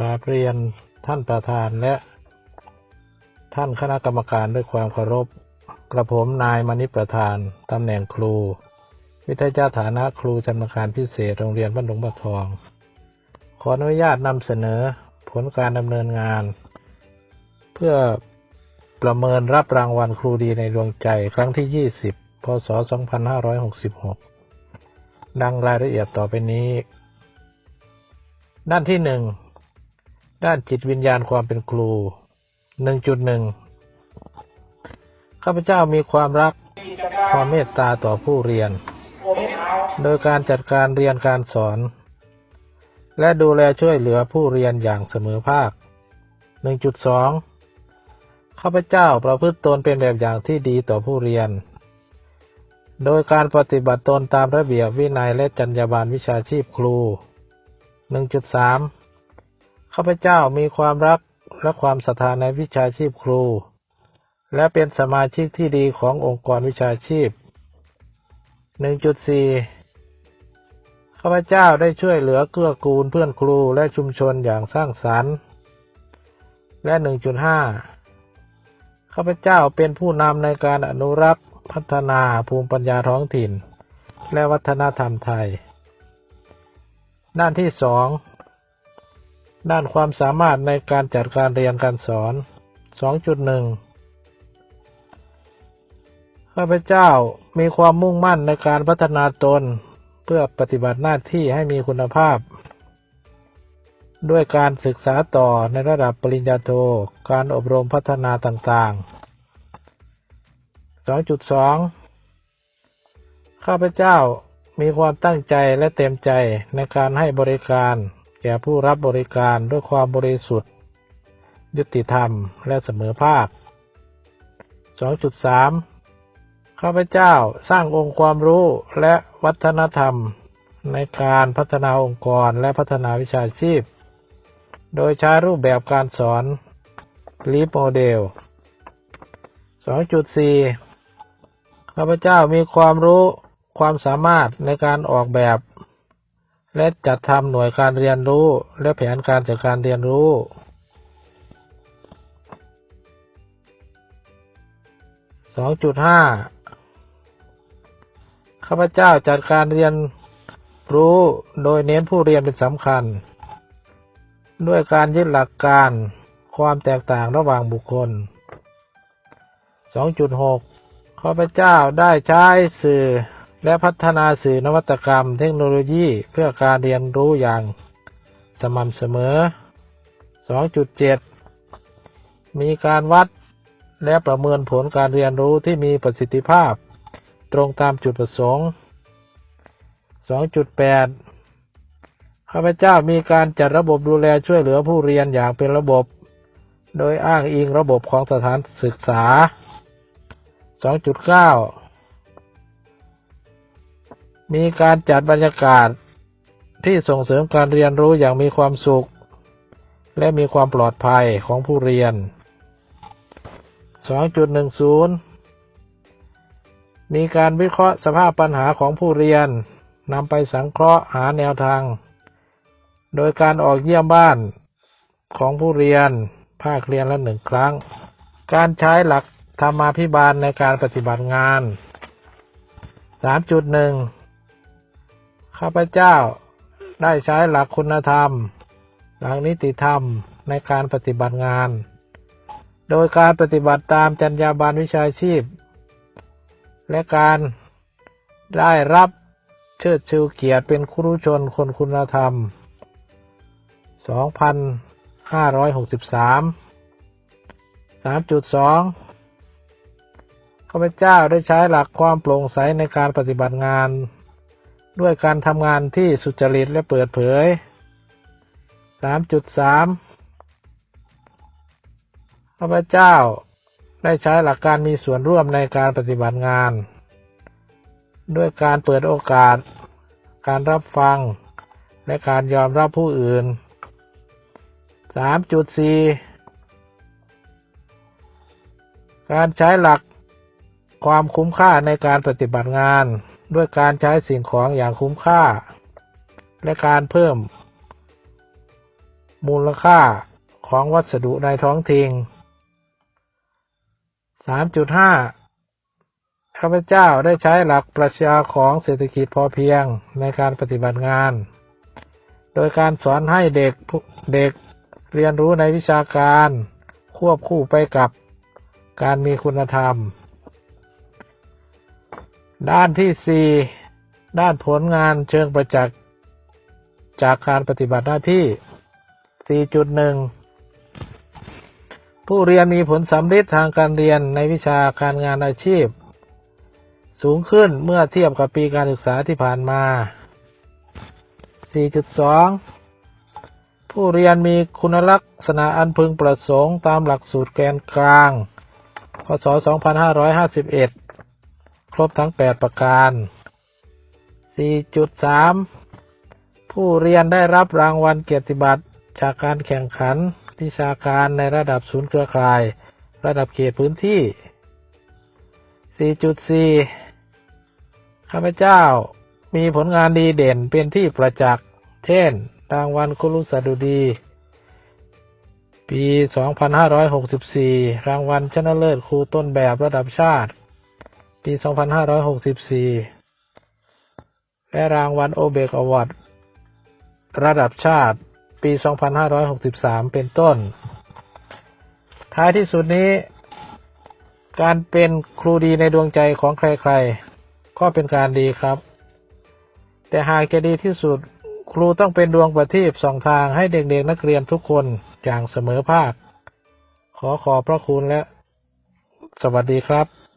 กราบเรียนท่านประธานและ ท่านคณะกรรมการด้วยความเคารพ กระผมนายมณิประธาน ตำแหน่งครู วิทยาฐานะครูจำนาการพิเศษโรงเรียนบ้านหลวงบัทอง ขออนุญาตนำเสนอผลการดำเนินงาน เพื่อประเมินรับรางวัลครูดีในดวงใจครั้งที่ 20 พศ 2566 ดังรายละเอียดต่อไปนี้ ด้านที่หนึ่ง ด้านจิตวิญญาณความเป็นครู 1.1 ข้าพเจ้ามีความรักความเมตตาต่อผู้เรียน โดยการจัดการเรียนการสอน และดูแลช่วยเหลือผู้เรียนอย่างเสมอภาค 1.2 ข้าพเจ้าประพฤติตนเป็นแบบอย่างที่ดีต่อผู้เรียน โดยการปฏิบัติตนตามระเบียบวินัยและจรรยาบรรณวิชาชีพครู 1.3 ข้าพเจ้ามีความรักและความศรัทธาในวิชาชีพครู และเป็นสมาชิกที่ดีขององค์กรวิชาชีพ 1.4 ข้าพเจ้าได้ช่วยเหลือเกื้อกูลเพื่อนครูและชุมชนอย่างสร้างสรรค์ และ 1.5 ข้าพเจ้าเป็นผู้นำในการอนุรักษ์พัฒนาภูมิปัญญาท้องถิ่น และวัฒนธรรมไทย ด้านที่สอง ด้านความสามารถในการจัดการเรียนการสอน 2.1 ข้าพเจ้ามีความมุ่งมั่นในการพัฒนาตน เพื่อปฏิบัติหน้าที่ให้มีคุณภาพ ด้วยการศึกษาต่อในระดับปริญญาโท การอบรมพัฒนาต่างๆ 2.2 ข้าพเจ้ามีความตั้งใจและเต็มใจในการให้บริการ แก่ผู้รับบริการด้วยความบริสุทธิ์ ยุติธรรมและเสมอภาค 2.3 ข้าพเจ้าสร้างองค์ความรู้และวัฒนธรรมในการพัฒนาองค์กรและพัฒนาวิชาชีพ โดยใช้รูปแบบการสอน Leap Model 2.4 ข้าพเจ้ามีความรู้ความสามารถในการออกแบบ และจัดทำหน่วยการเรียนรู้ และแผนการจัดการเรียนรู้ 2.5 ข้าพเจ้าจัดการเรียนรู้โดยเน้นผู้เรียนเป็นสำคัญ ด้วยการยึดหลักการความแตกต่างระหว่างบุคคล 2.6 ข้าพเจ้าได้ใช้สื่อ และพัฒนาสื่อนวัตกรรมเทคโนโลยีเพื่อการเรียนรู้อย่างสม่ำเสมอ 2.7 มีการวัดและประเมินผลการเรียนรู้ที่มีประสิทธิภาพ ตรงตามจุดประสงค์ 2.8 ข้าพเจ้ามีการจัดระบบดูแลช่วยเหลือผู้เรียนอย่างเป็นระบบ โดยอ้างอิงระบบของสถานศึกษา 2.9 มีการจัดบรรยากาศที่ส่งเสริมการเรียนรู้อย่างมีความสุข และมีความปลอดภัยของผู้เรียน 2.10 มีการวิเคราะห์สภาพปัญหาของผู้เรียนนำไปสังเคราะห์หาแนวทาง โดยการออกเยี่ยมบ้านของผู้เรียนภาคเรียนละหนึ่งครั้ง การใช้หลักธรรมาภิบาลในการปฏิบัติงาน 3.1 ข้าพเจ้าได้ใช้หลักคุณธรรม หลักนิติธรรมในการปฏิบัติงาน โดยการปฏิบัติตามจรรยาบรรณวิชาชีพ และการได้รับเชิดชูเกียรติเป็นครูชนคนคุณธรรม 2563 3.2ข้าพเจ้าได้ใช้หลักความโปร่งใสในการปฏิบัติงาน ด้วยการทำงานที่สุจริตและเปิดเผย 3.3 ข้าพเจ้าได้ใช้หลักการมีส่วนร่วมในการปฏิบัติงาน ด้วยการเปิดโอกาส การรับฟัง และการยอมรับผู้อื่น 3.4 การใช้หลักความคุ้มค่าในการปฏิบัติงาน ด้วยการใช้สิ่งของอย่างคุ้มค่า และการเพิ่ม มูลค่าของวัสดุในท้องถิ่น3.5 ข้าพเจ้าได้ใช้หลักปรัชญาของเศรษฐกิจพอเพียงในการปฏิบัติงาน โดยการสอนให้เด็กเด็กเรียนรู้ในวิชาการ ควบคู่ไปกับการมีคุณธรรม ด้านที่ 4 ด้านผลงานเชิงประจักษ์จากการปฏิบัติหน้าที่ 4.1 ผู้เรียนมีผลสำเร็จทางการเรียนในวิชาการงานอาชีพ สูงขึ้นเมื่อเทียบกับปีการศึกษาที่ผ่านมา 4.2 ผู้เรียนมีคุณลักษณะอันพึงประสงค์ตามหลักสูตรแกนกลาง พศ 2551 รบทั้ง 8 ประการ 4.3 ผู้เรียนได้รับรางวัลเกียรติบัตรจากการแข่งขันวิชาการในระดับศูนย์เครือข่าย ระดับเขตพื้นที่ 4.4 ข้าพเจ้ามีผลงานดีเด่นเป็นที่ประจักษ์ เช่น รางวัลคุรุสดุดี ปี 2564 รางวัลชนะเลิศครูต้นแบบระดับชาติ ปี 2564 และรางวัลโอเบกอวอร์ดระดับชาติ ปี 2563 เป็นต้น ท้ายที่สุดนี้ การเป็นครูดีในดวงใจของใครๆ ก็เป็นการดีครับ แต่หากจะดีที่สุดครูต้องเป็นดวงประทีปสองทางให้เด็กๆนักเรียนทุกคนอย่างเสมอภาค ขอขอบพระคุณและ สวัสดีครับ